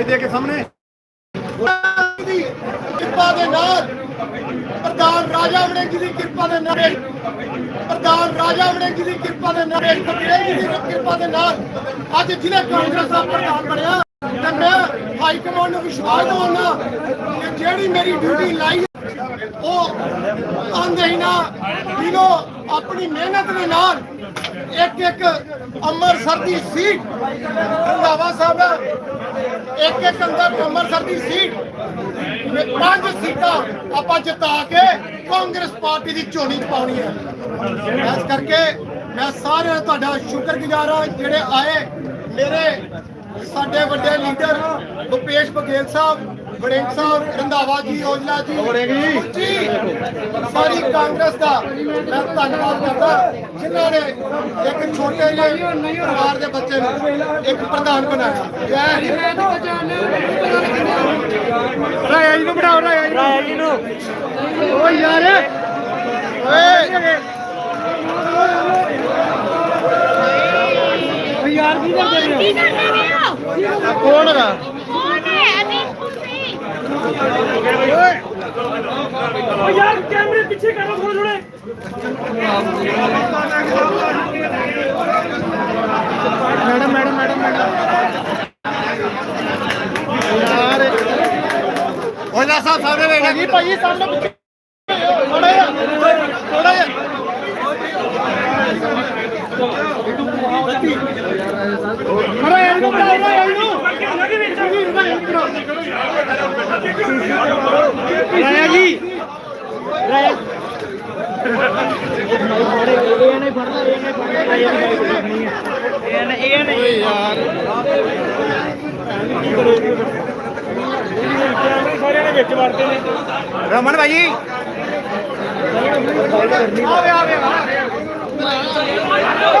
Mic ਦੇ ਕੇ ਸਾਹਮਣੇ। ਦੀ ਕਿਰਪਾ ਦੇ ਨਾਲ ਪ੍ਰਧਾਨ ਰਾਜਾ ਵੜਿੰਗ ਜੀ ਦੀ ਕਿਰਪਾ ਦੇ ਨਾਲ ਪ੍ਰਧਾਨ ਰਾਜਾ ਵੜਿੰਗ ਜੀ ਦੀ ਕਿਰਪਾ ਦੇ ਨਾਲ ਇੱਕ ਦੀ ਕਿਰਪਾ ਦੇ ਨਾਲ ਅੱਜ ਜ਼ਿਲ੍ਹੇ ਕਾਂਗਰਸ ਦਾ ਪ੍ਰਧਾਨ ਬਣਿਆ। ਤੇ ਮੈਂ ਹਾਈ ਕਮਾਂਡ ਨੂੰ ਵਿਸ਼ਵਾਸ ਦਿਵਾਉਣਾ ਕਿ ਜਿਹੜੀ ਮੇਰੀ ਡਿਊਟੀ ਲਾਈ ਉਹ ਆਂਦੇ ਹੀ ਨਾ। ਦਿਨੋਂ ਆਪਣੀ ਮਿਹਨਤ ਦੇ ਨਾਲ ਇੱਕ ਇੱਕ ਅੰਮ੍ਰਿਤਸਰ ਦੀ ਸੀਟ ਰੰਧਾਵਾ ਸਾਹਿਬ। ਇੱਕ ਇੱਕ ਅੰਦਰ ਅੰਮ੍ਰਿਤਸਰ ਦੀ ਸੀਟ ਪੰਜ ਸੀਟਾਂ ਆਪਾਂ ਜਿਤਾ ਕੇ ਕਾਂਗਰਸ ਪਾਰਟੀ ਦੀ ਝੋਲੀ 'ਚ ਪਾਉਣੀ ਹੈ। ਇਸ ਕਰਕੇ ਮੈਂ ਸਾਰਿਆਂ ਦਾ ਤੁਹਾਡਾ ਸ਼ੁਕਰਗੁਜ਼ਾਰ ਹਾਂ, ਜਿਹੜੇ ਆਏ ਮੇਰੇ ਸਾਡੇ ਵੱਡੇ ਲੀਡਰ ਭੁਪੇਸ਼ ਬਘੇਲ ਸਾਹਿਬ ਸਾਹਿਬ ਰੰਧਾਵਾ ਜੀ ਔਜਲਾ ਜੀ। ਜੀ। ਸਾਰੀ ਕਾਂਗਰਸ ਦਾ ਮੈਂ ਧੰਨਵਾਦ ਕਰਦਾ। ਜਿਨ੍ਹਾਂ ਨੇ ਇੱਕ ਛੋਟੇ ਜਿਹੇ ਪਰਿਵਾਰ ਦੇ ਬੱਚੇ ਨੂੰ ਇੱਕ ਪ੍ਰਧਾਨ ਬਣਾਇਆ। ਜੈ ਹਿੰਦ। ਰਾਇਆ ਜੀ ਨੂੰ ਬਿਠਾਓ ਰਾਇਆ ਜੀ ਰਾਇਆ ਜੀ ਨੂੰ। ਓ ਯਾਰ ਓਏ ਓ ਯਾਰ ਕੀ ਕਰਦੇ ਨੇ ਕੀ ਕਰ ਰਹੇ ਹੋ ਕੌਣ ਹੈਗਾ ਕੌਣ ਹੈ ਅਨੀਲ ਕੁਮਾਰੀ ਓ ਯਾਰ ਕੈਮਰੇ ਪਿੱਛੇ ਕਰੋ ਥੋੜੇ ਥੋੜੇ ਮੈਡਮ ਮੈਡਮ ਮੈਡਮ ਮੈਡਮ। ਯਾਰ ਓਲਾ ਸਾਹਿਬ ਸਾਹਮਣੇ ਵੇਖ ਜੀ ਭਾਈ ਸਾਹਮਣੇ ਥੋੜਾ ਜਿਹਾ। ਥੋੜਾ ਜਿਹਾ। ਮਰਾ ਇਹਨੂੰ ਰਿਹਾ ਇਹਨੂੰ ਰਾਇਆ ਜੀ। ਰਾਇਆ। ਓਏ ਯਾਰ ਸਾਰਿਆਂ ਨੇ ਵਿੱਚ ਵੜਦੇ ਨੇ ਰਮਨ ਭਾਈ ਆਵੇ ਆਵੇ ਛੇਤੀ ਲਾ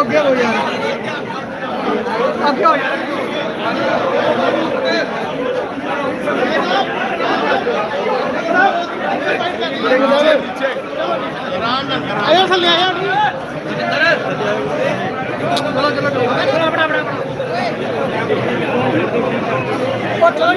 ਅੱਗੇ ਹੋ ਯਾਰ। ਅੱਗੇ ਹੋ। ਆਇਆ ਥੱਲੇ, ਆਇਆ। ਚਲੋ ਚਲੋ ਚਲੋ। ਆਪਣਾ ਆਪਣਾ ਉਹ ਚਲੋ ਆ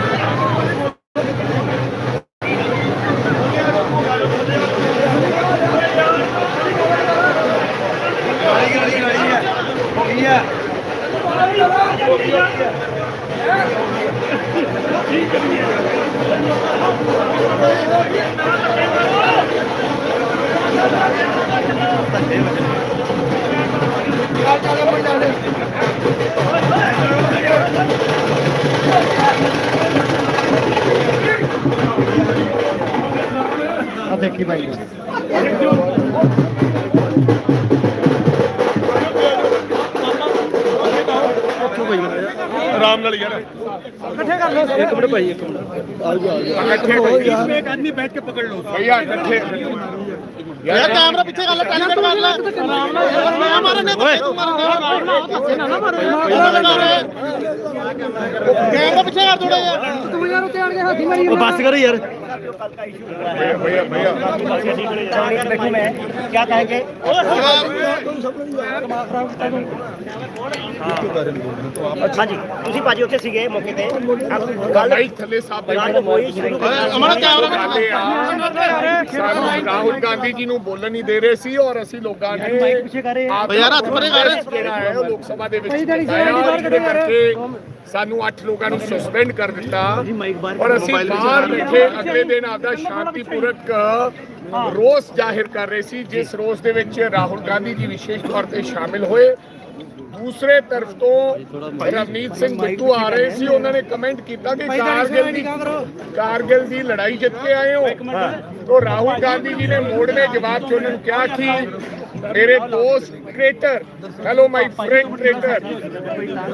ਲਓ ਇੱਕ ਮਿੰਟ। ਭਾਈ ਇੱਕ ਮਿੰਟ ਇਕੱਠੇ ਇੱਕ ਆਦਮੀ ਬੈਠ ਕੇ ਪਕੜ ਲਓ। ਭਈਆ ਇਕੱਠੇ। ਯਾਰ ਕੈਮਰਾ ਪਿੱਛੇ ਕਰ ਲੈ ਟੈਲੀਕਟ ਮਾਰ ਲੈ। ਆਰਾਮ ਨਾਲ ਮੈਂ ਮਾਰਨੇ ਤੇ ਤੂੰ ਮਾਰਨਾ ਧੱਕੇ ਨਾ ਨਾ ਮਾਰੇ ਕੈਮਰਾ ਪਿੱਛੇ ਕਰ ਥੋੜਾ ਯਾਰ ਤੂੰ ਯਾਰ ਉੱਤੇ ਆਣ ਕੇ ਹਾਥੀ ਮਾਰੀ ਉਹ ਬੱਸ ਕਰੋ ਯਾਰ। ਭਈਆ ਭਈਆ ਹਾਂਜੀ ਤੁਸੀਂ ਭਾਜੀ ਉੱਥੇ ਸੀਗੇ ਮੌਕੇ ਤੇ। ਗੱਲ ਥੱਲੇ ਸਾਹਿਬ ਅਮਨ ਕੈਮਰਾ ਆ, ਰਾਹੁਲ ਗਾਂਧੀ ਜੀ ਨੂੰ ਬੋਲਣ ਨਹੀਂ ਦੇ ਰਹੇ ਸੀ ਔਰ ਅਸੀਂ ਲੋਕਾਂ ਨੇ ਆਪ ਯਾਰ ਹੱਥ ਪਰੇ ਕਰ। ਜਿਹੜਾ ਹੈ ਉਹ ਲੋਕ ਸਭਾ ਦੇ ਵਿੱਚ। ਸਾਨੂੰ 8 ਲੋਕਾਂ ਨੂੰ ਸਸਪੈਂਡ ਕਰ ਦਿੱਤਾ। ਔਰ ਅਸੀਂ ਬਾਹਰ ਬੈਠੇ ਅਗਲੇ ਇਹ ਦਿਨ ਆਪਦਾ ਸ਼ਾਂਤੀਪੂਰਕ ਰੋਸ ਜ਼ਾਹਿਰ ਕਰ ਰਹੇ ਸੀ ਜਿਸ ਰੋਸ ਦੇ ਵਿੱਚ ਰਾਹੁਲ ਗਾਂਧੀ ਜੀ ਵਿਸ਼ੇਸ਼ ਤੌਰ ਤੇ ਸ਼ਾਮਿਲ ਹੋਏ। ਦੂਸਰੇ ਤਰਫ ਤੋਂ ਰਵਨੀਤ ਸਿੰਘ ਬਿੱਟੂ ਆ ਰਹੇ ਸੀ ਉਹਨਾਂ ਨੇ ਕਮੈਂਟ ਕੀਤਾ ਕਿ ਕਾਰਗਿਲ ਦੀ ਕਾਰਗਿਲ ਦੀ ਲੜਾਈ ਜਿੱਤ ਕੇ ਆਏ ਹੋ। ਤੋਂ ਰਾਹੁਲ ਗਾਂਧੀ ਜੀ ਨੇ ਮੋੜ ਨੇ ਜਵਾਬ ਚ ਉਹਨਾਂ ਨੂੰ ਕਿਹਾ ਕਿ ਮੇਰੇ ਦੋਸਤ ਕ੍ਰੇਟਰ ਹੈਲੋ ਮਾਈ ਫਰੈਂਡ ਕ੍ਰੇਟਰ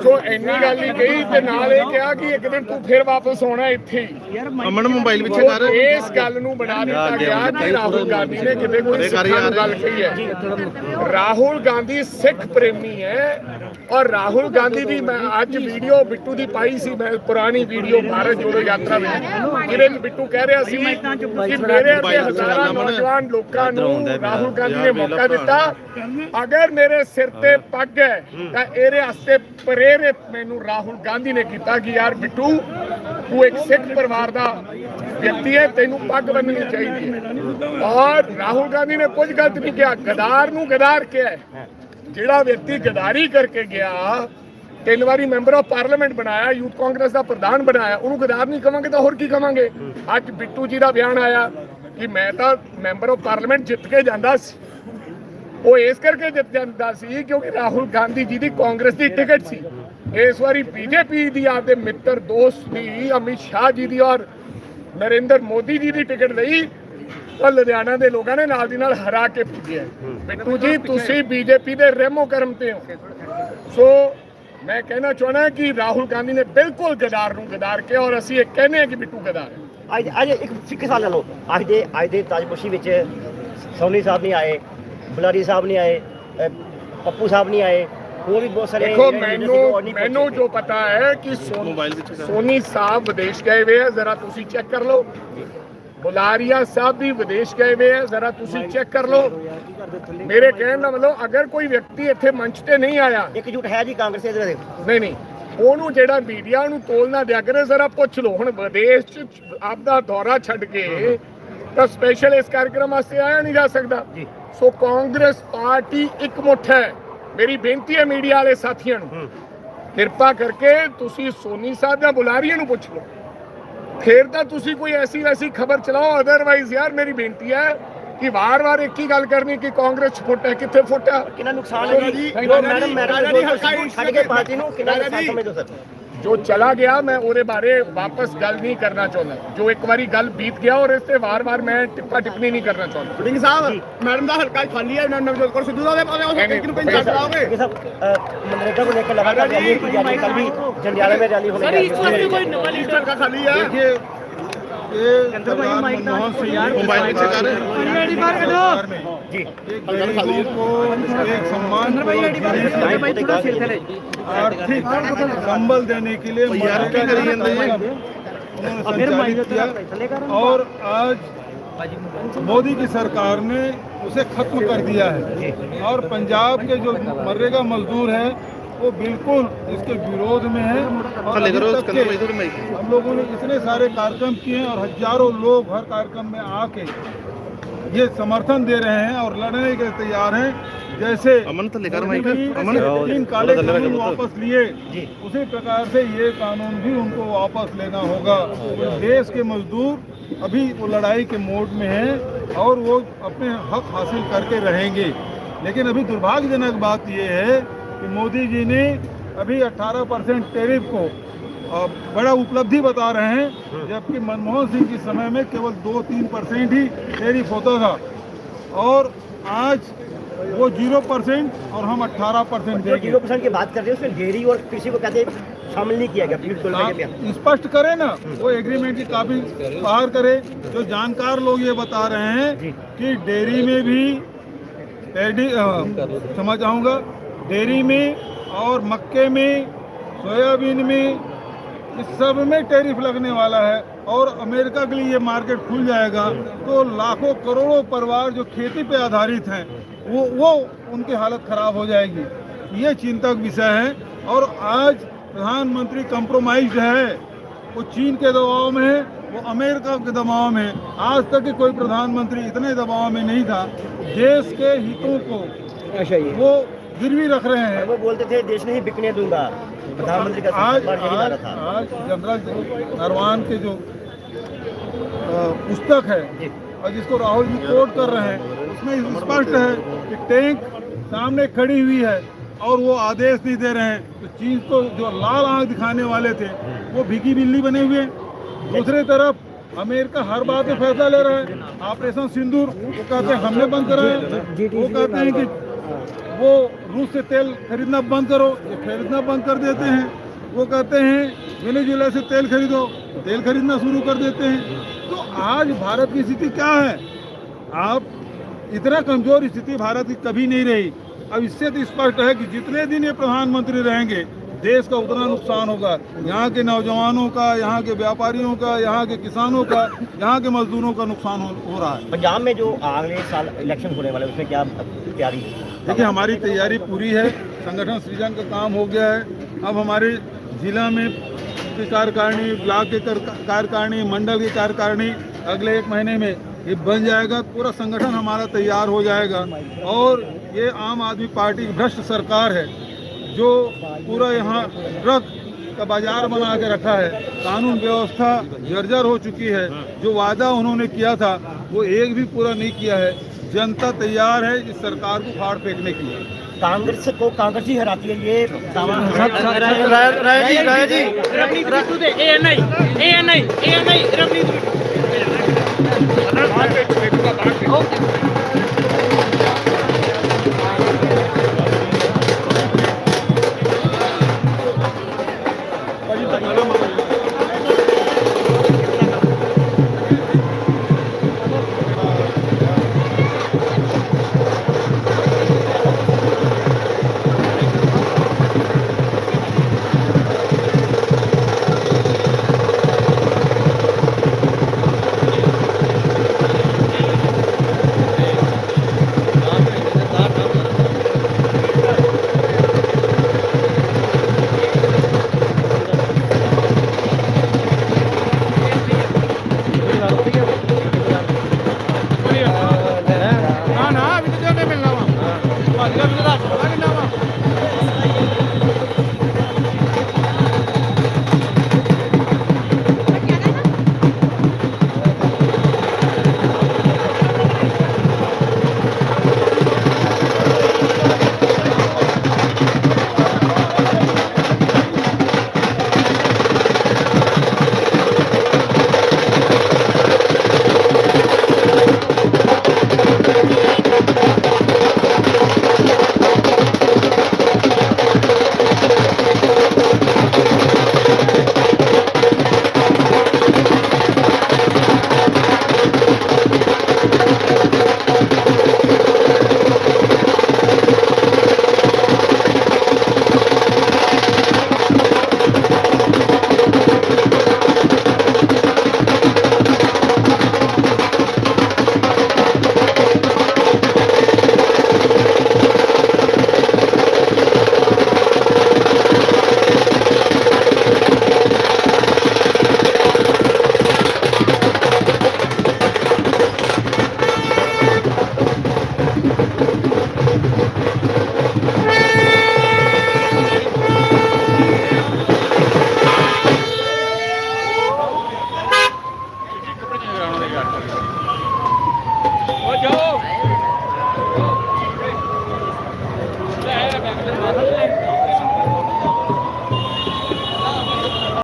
ਸੋ ਇੰਨੀ ਗੱਲ ਹੀ ਕਹੀ ਤੇ ਨਾਲ ਇਹ ਕਿਹਾ ਕਿ ਇੱਕ ਦਿਨ ਤੂੰ ਫਿਰ ਵਾਪਸ ਆਉਣਾ ਇੱਥੇ ਹੀ। ਅਮਨ ਮੋਬਾਈਲ ਵਿੱਚ ਕਰ। ਇਸ ਗੱਲ ਨੂੰ ਬਣਾ ਦਿੱਤਾ ਗਿਆ ਕਿ ਰਾਹੁਲ ਗਾਂਧੀ ਨੇ ਕਿਤੇ ਕੋਈ ਸਿੱਖਾਂ ਗੱਲ ਕਹੀ ਹੈ। ਰਾਹੁਲ ਗਾਂਧੀ ਸਿੱਖ ਪ੍ਰੇਮੀ ਹੈ ਔਰ ਰਾਹੁਲ ਗਾਂਧੀ ਦੀ ਮੈਂ ਅੱਜ ਵੀਡੀਓ ਬਿੱਟੂ ਦੀ ਪਾਈ ਸੀ ਮੈਂ ਪੁਰਾਣੀ ਵੀਡੀਓ ਭਾਰਤ ਜੋੜੋ ਯਾਤਰਾ ਵਿੱਚ। ਜਿਹਦੇ ਵਿੱਚ ਬਿੱਟੂ ਕਹਿ ਰਿਹਾ ਸੀ ਕਿ ਮੇਰੇ ਅੱਗੇ ਹਜ਼ਾਰਾਂ ਨੌਜਵਾਨ ਲੋਕਾਂ ਨੂੰ ਰਾਹੁਲ ਗਾਂਧੀ ਨੇ ਮੌਕਾ ਦਿੱਤਾ। ਅਗਰ ਮੇਰੇ ਸਿਰ ਤੇ ਪੱਗ ਹੈ ਤਾਂ ਇਹਦੇ ਵਾਸਤੇ ਪ੍ਰੇਰਿਤ ਮੈਨੂੰ ਰਾਹੁਲ ਗਾਂਧੀ ਨੇ ਕੀਤਾ ਕਿ ਯਾਰ ਬਿੱਟੂ ਤੂੰ ਇੱਕ ਸਿੱਖ ਪਰਿਵਾਰ ਦਾ ਵਿਅਕਤੀ ਹੈ ਤੈਨੂੰ ਪੱਗ ਬੰਨਣੀ ਚਾਹੀਦੀ ਹੈ। ਔਰ ਰਾਹੁਲ ਗਾਂਧੀ ਨੇ ਕੁਝ ਗਲਤ ਨਹੀਂ ਕਿਹਾ ਗਦਾਰ ਨੂੰ ਗਦਾਰ ਕਿਹਾ ਜਿਹੜਾ ਵਿਅਕਤੀ ਗਦਾਰੀ ਕਰਕੇ ਗਿਆ ਤਿੰਨ ਵਾਰੀ ਮੈਂਬਰ ਆਫ ਪਾਰਲੀਮੈਂਟ ਬਣਾਇਆ ਯੂਥ ਕਾਂਗਰਸ ਦਾ ਪ੍ਰਧਾਨ ਬਣਾਇਆ ਉਹਨੂੰ ਗਦਾਰ ਨਹੀਂ ਕਵਾਂਗੇ ਤਾਂ ਹੋਰ ਕੀ ਕਵਾਂਗੇ? ਅੱਜ ਬਿੱਟੂ ਜੀ ਦਾ ਬਿਆਨ ਆਇਆ ਕਿ ਮੈਂ ਤਾਂ ਮੈਂਬਰ ਆਫ ਪਾਰਲੀਮੈਂਟ ਜਿੱਤ ਕੇ ਜਾਂਦਾ ਸੀ। ਉਹ ਇਸ ਕਰਕੇ ਜਿੱਤ ਜਾਂਦਾ ਸੀ ਕਿਉਂਕਿ ਰਾਹੁਲ ਗਾਂਧੀ ਜੀ ਦੀ ਕਾਂਗਰਸ ਦੀ ਟਿਕਟ ਸੀ। ਇਸ ਵਾਰੀ ਬੀਜੇਪੀ ਦੀ ਆਪਦੇ ਮਿੱਤਰ ਦੋਸਤ ਦੀ ਅਮਿਤ ਸ਼ਾਹ ਜੀ ਦੀ ਔਰ ਨਰਿੰਦਰ ਮੋਦੀ ਜੀ ਦੀ ਟਿਕਟ ਲਈ ਉਹ ਲੁਧਿਆਣਾ ਦੇ ਲੋਕਾਂ ਨੇ ਨਾਲ ਦੀ ਨਾਲ ਹਰਾ ਕੇ ਭੇਜਿਆ ਬਿੱਟੂ ਜੀ ਤੁਸੀਂ ਬੀਜੇਪੀ ਦੇ ਰਹਿਮੋ ਕਰਮ ਤੇ ਹੋ। ਸੋ ਮੈਂ ਕਹਿਣਾ ਚਾਹਣਾ ਕਿ ਰਾਹੁਲ ਗਾਂਧੀ ਨੇ ਬਿਲਕੁਲ ਗਦਾਰ ਨੂੰ ਗਦਾਰ ਕੇ ਔਰ ਅਸੀਂ ਇਹ ਕਹਿੰਦੇ ਹਾਂ ਕਿ ਬਿੱਟੂ ਗਦਾਰ ਹੈ। ਅੱਜ ਅੱਜ ਇੱਕ ਸਿੱਖ ਸਾਲ ਲੈ ਲਓ। ਅੱਜ ਦੇ ਅੱਜ ਦੇ ਤਾਜਪੁਰਸ਼ੀ ਵਿੱਚ ਸੋਨੀ ਸਾਹਿਬ ਨਹੀਂ ਆਏ। ਬੁਲਾਰੀ ਸਾਹਿਬ ਨਹੀਂ ਆਏ ਅ, ਪੱਪੂ ਸਾਹਿਬ ਨਹੀਂ ਆਏ ਹੋਰ ਵੀ ਬਹੁਤ ਸਾਰੇ ਦੇਖੋ ਜਿਹੜੇ ਮੈਨੂੰ ਮੈਨੂੰ। ਜੋ ਪਤਾ ਹੈ ਕਿ ਸੋਨੀ ਮੋਬਾਈਲ ਵਿੱਚ ਕਰ। ਸੋਨੀ ਸਾਹਿਬ ਵਿਦੇਸ਼ ਗਏ ਹੋਏ ਆ ਜ਼ਰਾ ਤੁਸੀਂ ਚੈੱਕ ਕਰ ਲਓ ਬੁਲਾਰੀਆ ਸਾਹਿਬ ਵੀ ਵਿਦੇਸ਼ ਗਏ ਹੋਏ ਆ ਜ਼ਰਾ ਤੁਸੀਂ ਚੈੱਕ ਕਰ ਲਓ ਮੇਰੇ ਕਹਿਣ ਦਾ ਮਤਲਬ ਅਗਰ ਕੋਈ ਵਿਅਕਤੀ ਇੱਥੇ ਮੰਚ ਤੇ ਨਹੀਂ ਆਇਆ ਇੱਕਜੁੱਟ ਹੈ ਜੀ ਕਾਂਗਰਸ ਦੇ ਇਹਦੇ ਨਹੀਂ ਨਹੀਂ ਉਹਨੂੰ ਜਿਹੜਾ ਮੀਡੀਆ ਨੂੰ ਤੋਲਣਾ ਦਿਆ ਕਰੇ ਜ਼ਰਾ ਪੁੱਛ ਲਓ ਹੁਣ ਵਿਦੇਸ਼ ਚ ਆਪਦਾ ਦੌਰਾ ਛੱਡ ਕੇ ਤਾਂ ਸਪੈਸ਼ਲ ਇਸ ਕਾਰਜਕ੍ਰਮ ਵਾਸਤੇ ਆਇਆ ਨਹੀਂ ਜਾ ਸਕਦਾ ਜੀ। ਸੋ ਕਾਂਗਰਸ ਪਾਰਟੀ ਇਕਮੁੱਠ ਹੈ। ਮੇਰੀ ਬੇਨਤੀ ਹੈ ਮੀਡੀਆ ਵਾਲੇ ਸਾਥੀਆਂ ਨੂੰ। ਕਿਰਪਾ ਕਰਕੇ ਤੁਸੀਂ ਸੋਨੀ ਸਾਹਿਬ ਜਾਂ ਬੁਲਾਰੀਏ ਨੂੰ ਪੁੱਛ ਲਓ। ਫਿਰ ਤਾਂ ਤੁਸੀਂ ਕੋਈ ਐਸੀ ਵੈਸੀ ਖਬਰ ਚਲਾਓ ਅਦਰਵਾਈਜ਼ ਯਾਰ ਮੇਰੀ ਬੇਨਤੀ ਹੈ ਕਿ ਵਾਰ-ਵਾਰ ਇੱਕ ਹੀ ਗੱਲ ਕਰਨੀ ਕਿ ਕਾਂਗਰਸ ਫੁੱਟ ਹੈ ਕਿੱਥੇ ਫੁੱਟ ਹੈ? ਕਿੰਨਾ ਨੁਕਸਾਨ ਹੈ ਜੀ? ਮੈਡਮ ਮੈਡਮ ਛੱਡ ਕੇ ਪਾਰਟੀ ਨੂੰ ਕਿੰਨਾ ਨੁਕਸਾਨ ਹੋ ਸਰ? ਜੋ ਚਲਾ ਗਿਆ ਮੈਂ ਉਹਦੇ ਬਾਰੇ ਵਾਪਸ ਗੱਲ ਨਹੀਂ ਕਰਨਾ ਚਾਹੁੰਦਾ ਜੋ ਇੱਕ ਵਾਰੀ ਗੱਲ ਬੀਤ ਗਿਆ ਔਰ ਇਸ ਤੇ ਵਾਰ-ਵਾਰ ਮੈਂ ਟਿੱਪਾ ਟਿੱਪਣੀ ਨਹੀਂ ਕਰਨਾ ਚਾਹੁੰਦਾ ਸਿੰਘ ਸਾਹਿਬ ਮੈਡਮ ਦਾ ਹਲਕਾ ਖਾਲੀ ਹੈ ਨਵਜੋਤ ਕੌਰ ਸਿੱਧੂ ਦਾ ਉਹਦੇ ਪਾਸੇ ਉਸ ਇੱਕ ਨੂੰ ਪਿੰਡ ਛੱਡ ਲਾਓਗੇ ये सब अ, मनरेगा को लेकर लगातार रैली की जा रही है कल भी जंडियाला में रैली होने जा रही है इस का खाली है देखिए ये सरदार मनमोहन सिंह मोबाइल में चेक कर जी। एक को एक सम्मान आर्थिक संबल देने के लिए और आज मोदी की सरकार ने उसे खत्म कर दिया है। और पंजाब के जो मरेगा मजदूर हैं वो बिल्कुल इसके विरोध में है। और हम लोगों ने इतने सारे कार्यक्रम किए हैं और हज़ारों लोग हर कार्यक्रम में आके ये समर्थन दे रहे हैं और लड़ने के लिए तैयार हैं। जैसे अमन तो लेकर तीन काले कानून वापस लिए उसी प्रकार से ये कानून भी उनको वापस लेना होगा। देश के मजदूर अभी वो लड़ाई के मोड में हैं और वो अपने हक हासिल करके रहेंगे। लेकिन अभी दुर्भाग्यजनक बात ये है कि मोदी जी ने अभी 18 परसेंट टेरिफ को अ, बड़ा उपलब्धि बता रहे हैं जबकि मनमोहन सिंह के समय में केवल दो तीन परसेंट ही टेरिफ होता था। और आज वो ज़ीरो परसेंट और हम अट्ठारह परसेंट देंगे। ज़ीरो परसेंट की बात कर रहे हैं उसमें डेयरी और कृषि को कहते शामिल नहीं किया गया स्पष्ट करें ना वो एग्रीमेंट की काफ़ी बाहर करे। जो जानकार लोग ये बता रहे हैं कि डेयरी में भी क्षमा चाहूँगा डेयरी में और मक्के में सोयाबीन में इस सब में टैरिफ लगने वाला है और अमेरिका के लिए ये मार्केट खुल जाएगा तो लाखों करोड़ों परिवार जो खेती पे आधारित हैं वो वो उनकी हालत खराब हो जाएगी। ये चिंता का विषय है और आज प्रधानमंत्री कंप्रोमाइज है। वो चीन के दबाव में है वो अमेरिका के दबाव में आज तक के कोई प्रधानमंत्री इतने दबाव में नहीं था देश के हितों को अच्छा वो गिरवी रख रहे हैं। वो बोलते थे देश नहीं बिकने दूँगा। प्रधानमंत्री का आज आज आज जनरल नरवान के जो पुस्तक है और जिसको राहुल जी कोट कर रहे हैं उसमें स्पष्ट है कि टैंक सामने खड़ी हुई है और वो आदेश नहीं दे रहे हैं। तो चीन तो जो लाल आँख दिखाने वाले थे वो भीगी बिल्ली बने हुए दूसरी तरफ़ अमेरिका हर बात में फैसला ले रहा है। ऑपरेशन सिंदूर वो कहते हैं हमने बंद कराया। वो कहते हैं कि वो रूस से तेल खरीदना बंद करो ये खरीदना बंद कर देते हैं। वो कहते हैं वेनेजुएला से तेल खरीदो तेल खरीदना शुरू कर देते हैं। तो आज भारत की स्थिति क्या है? आप इतना कमज़ोर स्थिति भारत की कभी नहीं रही। अब इससे तो स्पष्ट है कि जितने दिन ये प्रधानमंत्री रहेंगे देश का उतना नुकसान होगा। यहाँ के नौजवानों का यहाँ के व्यापारियों का यहाँ के किसानों का यहाँ के मजदूरों का नुकसान हो, हो रहा है। पंजाब में जो अगले साल इलेक्शन होने वाले उसमें क्या तैयारी देखिए, हमारी तैयारी पूरी है। संगठन सृजन का काम हो गया है। अब हमारे जिला में कार्यकारिणी, ब्लॉक के कार्यकारिणी, मंडल की कार्यकारिणी अगले एक महीने में ये बन जाएगा। पूरा संगठन हमारा तैयार हो जाएगा। और ये आम आदमी पार्टी की भ्रष्ट सरकार है, जो पूरा यहाँ ड्रग का बाज़ार बना के रखा है। कानून व्यवस्था जर्जर हो चुकी है। जो वादा उन्होंने किया था, वो एक भी पूरा नहीं किया है। जनता तैयार है इस सरकार को फाड़ फेंकने के लिए कांग्रेस को कांग्रेस ही हराती है ये दावा जी राय जी रवनीत